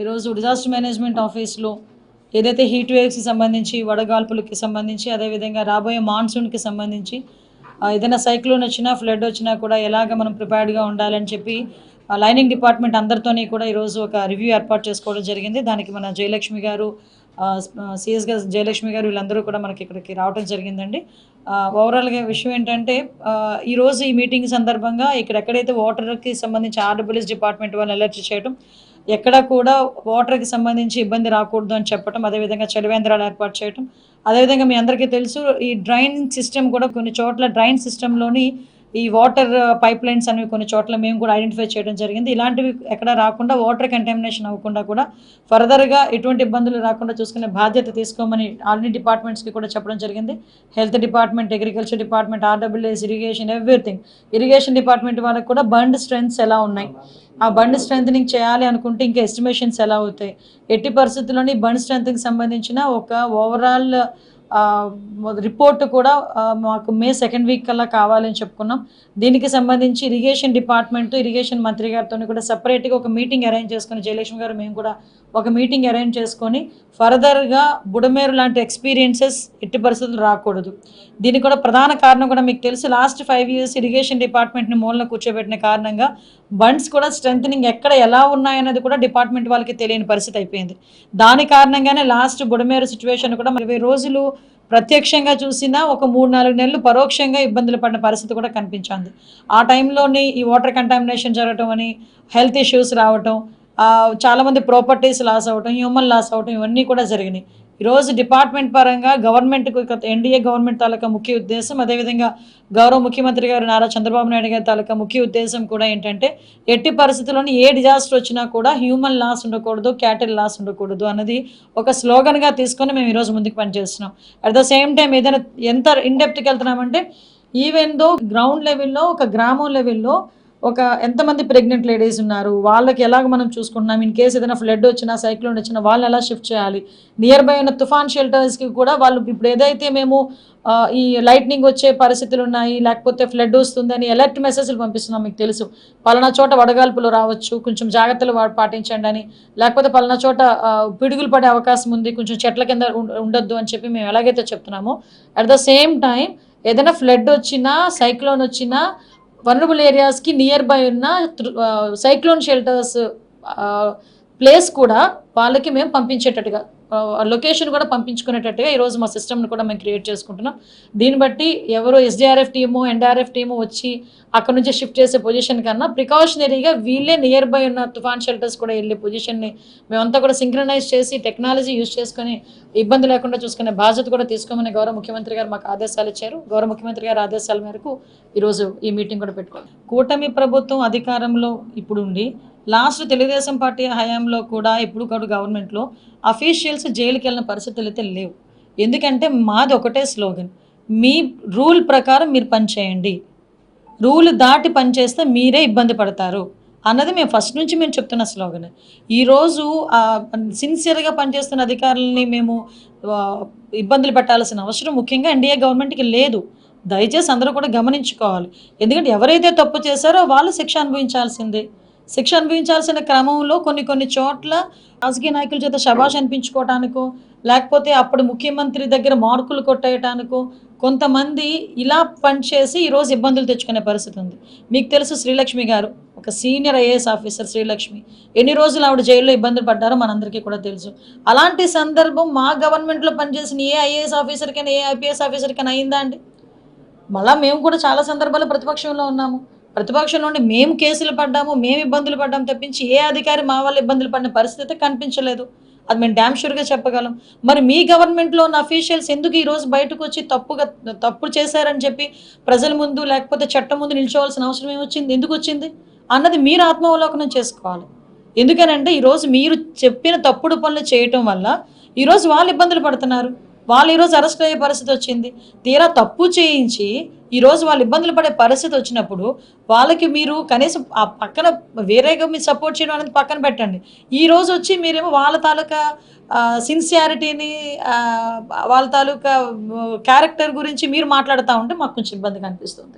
ఈరోజు disaster management ఆఫీస్లో ఏదైతే హీట్ వేవ్స్కి సంబంధించి వడగాల్పులకి సంబంధించి అదేవిధంగా రాబోయే మాన్సూన్కి సంబంధించి ఏదైనా సైక్లోన్ వచ్చినా ఫ్లడ్ వచ్చినా కూడా ఎలాగ మనం ప్రిపేర్డ్గా ఉండాలని చెప్పి లైనింగ్ డిపార్ట్మెంట్ అందరితోని కూడా ఈరోజు ఒక రివ్యూ ఏర్పాటు చేసుకోవడం జరిగింది. దానికి మన జయలక్ష్మి గారు సిఎస్ గారు జయలక్ష్మి గారు వీళ్ళందరూ కూడా మనకి ఇక్కడికి రావడం జరిగిందండి. ఓవరాల్గా విషయం ఏంటంటే ఈరోజు ఈ మీటింగ్ సందర్భంగా ఇక్కడ ఎక్కడైతే వాటర్కి సంబంధించి ఆర్డబ్ల్యూఎస్ డిపార్ట్మెంట్ వాళ్ళు అలర్ట్ చేయడం ఎక్కడ కూడా వాటర్కి సంబంధించి ఇబ్బంది రాకూడదు అని చెప్పడం అదేవిధంగా చలివేంద్రాలు ఏర్పాటు చేయడం అదేవిధంగా మీ అందరికీ తెలుసు ఈ డ్రైన్ సిస్టమ్ కూడా కొన్ని చోట్ల డ్రైన్ సిస్టంలోని ఈ వాటర్ పైప్ లైన్స్ అనేవి కొన్ని చోట్ల మేము కూడా ఐడెంటిఫై చేయడం జరిగింది. ఇలాంటివి ఎక్కడ రాకుండా వాటర్ కంటామినేషన్ అవ్వకుండా కూడా ఫర్దర్గా ఎటువంటి ఇబ్బందులు రాకుండా చూసుకునే బాధ్యత తీసుకోమని అన్ని డిపార్ట్మెంట్స్కి కూడా చెప్పడం జరిగింది. Health department agriculture department RWS irrigation everything. Irrigation department వాళ్ళకి కూడా బండ్ స్ట్రెంగ్స్ ఎలా ఉన్నాయి? ఆ బండ్ స్ట్రెంథనింగ్ చేయాలి అనుకుంటే ఇంకా ఎస్టిమేషన్స్ ఎలా అవుతాయి? ఎట్టి పరిస్థితుల్లోని బండ్ స్ట్రెంత్కి సంబంధించిన ఒక ఓవరాల్ రిపోర్ట్ కూడా మాకు మే సెకండ్ వీక్ కల్లా కావాలని చెప్పుకున్నాం. దీనికి సంబంధించి ఇరిగేషన్ డిపార్ట్మెంట్ ఇరిగేషన్ మంత్రి గారితో కూడా సపరేట్గా ఒక మీటింగ్ అరేంజ్ చేసుకుని జయలక్ష్మి గారు మేము కూడా ఒక మీటింగ్ అరేంజ్ చేసుకొని ఫర్దర్గా బుడమేరు లాంటి ఎక్స్పీరియన్సెస్ ఎట్టి పరిస్థితులు రాకూడదు. దీనికి కూడా ప్రధాన కారణం కూడా మీకు తెలుసు లాస్ట్ ఫైవ్ ఇయర్స్ ఇరిగేషన్ డిపార్ట్మెంట్ని మూలన కూర్చోబెట్టిన కారణంగా బండ్స్ కూడా స్ట్రెంథనింగ్ ఎక్కడ ఎలా ఉన్నాయన్నది కూడా డిపార్ట్మెంట్ వాళ్ళకి తెలియని పరిస్థితి అయిపోయింది. దాని కారణంగానే లాస్ట్ బుడమేరు సిచ్యువేషన్ కూడా మరి ఇరవై రోజులు ప్రత్యక్షంగా చూసినా ఒక మూడు నాలుగు నెలలు పరోక్షంగా ఇబ్బందులు పడిన పరిస్థితి కూడా కనిపించింది. ఆ టైంలోని ఈ వాటర్ కంటామినేషన్ జరగటం అని హెల్త్ ఇష్యూస్ రావటం ఆ, చాలామంది ప్రాపర్టీస్ లాస్ అవ్వటం హ్యూమన్ లాస్ అవ్వటం ఇవన్నీ కూడా జరిగినాయి. ఈరోజు డిపార్ట్మెంట్ పరంగా గవర్నమెంట్కు ఎన్డీఏ గవర్నమెంట్ తాలూకా ముఖ్య ఉద్దేశం అదేవిధంగా గౌరవ ముఖ్యమంత్రి గారు నారా చంద్రబాబు నాయుడు గారి తాలూకా ముఖ్య ఉద్దేశం కూడా ఏంటంటే ఎట్టి పరిస్థితుల్లోని ఏ డిజాస్టర్ వచ్చినా కూడా హ్యూమన్ లాస్ ఉండకూడదు క్యాటిల్ లాస్ ఉండకూడదు అన్నది ఒక స్లోగన్గా తీసుకొని మేము ఈరోజు ముందుకు పనిచేస్తున్నాం. అట్ ద సేమ్ టైం ఏదైనా ఎంత ఇన్డెప్త్కి వెళ్తున్నామంటే ఈవెన్ దో గ్రౌండ్ లెవెల్లో ఒక గ్రామం లెవెల్లో ఒక ఎంతమంది ప్రెగ్నెంట్ లేడీస్ ఉన్నారు? వాళ్ళకి ఎలాగ మనం చూసుకుంటున్నాం? ఇన్ కేసు ఏదైనా ఫ్లడ్ వచ్చినా సైక్లోన్ వచ్చినా వాళ్ళని ఎలా షిఫ్ట్ చేయాలి? నియర్ బై ఉన్న తుఫాన్ షెల్టర్స్కి కూడా వాళ్ళు ఇప్పుడు ఏదైతే మేము ఈ లైట్నింగ్ వచ్చే పరిస్థితులు ఉన్నాయి లేకపోతే ఫ్లడ్ వస్తుందని అలర్ట్ మెసేజ్లు పంపిస్తున్నాం మీకు తెలుసు. పలానా చోట వడగాల్పులు రావచ్చు కొంచెం జాగ్రత్తలు పాటించండి అని. లేకపోతే పలానా చోట పిడుగులు పడే అవకాశం ఉంది కొంచెం చెట్ల కింద ఉండొద్దు అని చెప్పి మేము ఎలాగైతే చెప్తున్నామో అట్ ద సేమ్ టైం ఏదైనా ఫ్లడ్ వచ్చినా సైక్లోన్ వచ్చినా వనరబుల్ ఏరియాస్కి నియర్ బై ఉన్న సైక్లోన్ షెల్టర్స్ ప్లేస్ కూడా వాళ్ళకి మేము పంపించేటట్టుగా లొకేషన్ కూడా పంపించుకునేటట్టుగా ఈరోజు మా సిస్టమ్ని కూడా మేము క్రియేట్ చేసుకుంటున్నాం. దీన్ని బట్టి ఎవరు ఎస్డిఆర్ఎఫ్ టీము ఎన్డీఆర్ఎఫ్ టీము వచ్చి అక్కడ నుంచి షిఫ్ట్ చేసే పొజిషన్ కన్నా ప్రికాషనరీగా వీళ్ళే నియర్ బై ఉన్న తుఫాన్ షెల్టర్స్ కూడా వెళ్ళే పొజిషన్ని మేమంతా కూడా సింక్రనైజ్ చేసి టెక్నాలజీ యూజ్ చేసుకొని ఇబ్బంది లేకుండా చూసుకునే బాధ్యత కూడా తీసుకోమని గౌరవ ముఖ్యమంత్రి గారు మాకు ఆదేశాలు ఇచ్చారు. గౌరవ ముఖ్యమంత్రి గారి ఆదేశాల మేరకు ఈరోజు ఈ మీటింగ్ కూడా పెట్టుకోవాలి. కూటమి ప్రభుత్వం అధికారంలో ఇప్పుడు ఉండి లాస్ట్ తెలుగుదేశం పార్టీ హయాంలో కూడా ఇప్పుడు కూడా గవర్నమెంట్లో అఫీషియల్స్ జైలుకి వెళ్ళిన పరిస్థితులు అయితే లేవు. ఎందుకంటే మాది ఒకటే స్లోగన్ మీ రూల్ ప్రకారం మీరు పనిచేయండి రూల్ దాటి పనిచేస్తే మీరే ఇబ్బంది పడతారు అన్నది మేము ఫస్ట్ నుంచి మేము చెప్తున్న స్లోగన్ ఈరోజు సిన్సియర్గా పనిచేస్తున్న అధికారులని మేము ఇబ్బందులు పెట్టాల్సిన అవసరం ముఖ్యంగా ఎన్డీఏ గవర్నమెంట్కి లేదు. దయచేసి అందరూ కూడా గమనించుకోవాలి. ఎందుకంటే ఎవరైతే తప్పు చేశారో వాళ్ళు శిక్ష అనుభవించాల్సిందే. శిక్ష అనుభవించాల్సిన క్రమంలో కొన్ని కొన్ని చోట్ల రాజకీయ నాయకుల చేత శబాష్ అనిపించుకోవటానికో లేకపోతే అప్పుడు ముఖ్యమంత్రి దగ్గర మార్కులు కొట్టేయటానికో కొంతమంది ఇలా పనిచేసి ఈరోజు ఇబ్బందులు తెచ్చుకునే పరిస్థితి ఉంది. మీకు తెలుసు శ్రీలక్ష్మి గారు ఒక సీనియర్ ఐఏఎస్ ఆఫీసర్ శ్రీలక్ష్మి. ఎన్ని రోజులు ఆవిడ జైల్లో ఇబ్బందులు పడ్డారో మనందరికీ కూడా తెలుసు. అలాంటి సందర్భం మా గవర్నమెంట్లో పనిచేసిన ఏ ఐఏఎస్ ఆఫీసర్కైనా ఏ ఐపీఎస్ ఆఫీసర్కైనా అయిందా అండి? మళ్ళా మేము కూడా చాలా సందర్భాల్లో ప్రతిపక్షంలో ఉన్నాము. ప్రతిపక్షంలో నుండి మేము కేసులు పడ్డాము మేము ఇబ్బందులు పడ్డాము తప్పించి ఏ అధికారి మా వాళ్ళు ఇబ్బందులు పడిన పరిస్థితి కనిపించలేదు. అది మేము డ్యామ్ షూర్గా చెప్పగలం. మరి మీ గవర్నమెంట్లో ఉన్న అఫీషియల్స్ ఎందుకు ఈరోజు బయటకు వచ్చి తప్పుగా తప్పు చేశారని చెప్పి ప్రజల ముందు లేకపోతే చట్టం ముందు నిల్చోవాల్సిన అవసరం ఏమొచ్చింది? ఎందుకు వచ్చింది? అన్నది మీరు ఆత్మావలోకనం చేసుకోవాలి. ఎందుకనంటే ఈరోజు మీరు చెప్పిన తప్పుడు పనులు చేయటం వల్ల ఈరోజు వాళ్ళు ఇబ్బందులు పడుతున్నారు. వాళ్ళు ఈరోజు అరెస్ట్ అయ్యే పరిస్థితి వచ్చింది. తీరా తప్పు చేయించి ఈరోజు వాళ్ళు ఇబ్బందులు పడే పరిస్థితి వచ్చినప్పుడు వాళ్ళకి మీరు కనీసం ఆ పక్కన వేరేగా మీరు సపోర్ట్ చేయడం అనేది పక్కన పెట్టండి. ఈ రోజు వచ్చి మీరేమో వాళ్ళ తాలూకా సిన్సియారిటీని వాళ్ళ తాలూకా క్యారెక్టర్ గురించి మీరు మాట్లాడుతూ ఉంటే మాకు కొంచెం ఇబ్బందిగా అనిపిస్తుంది.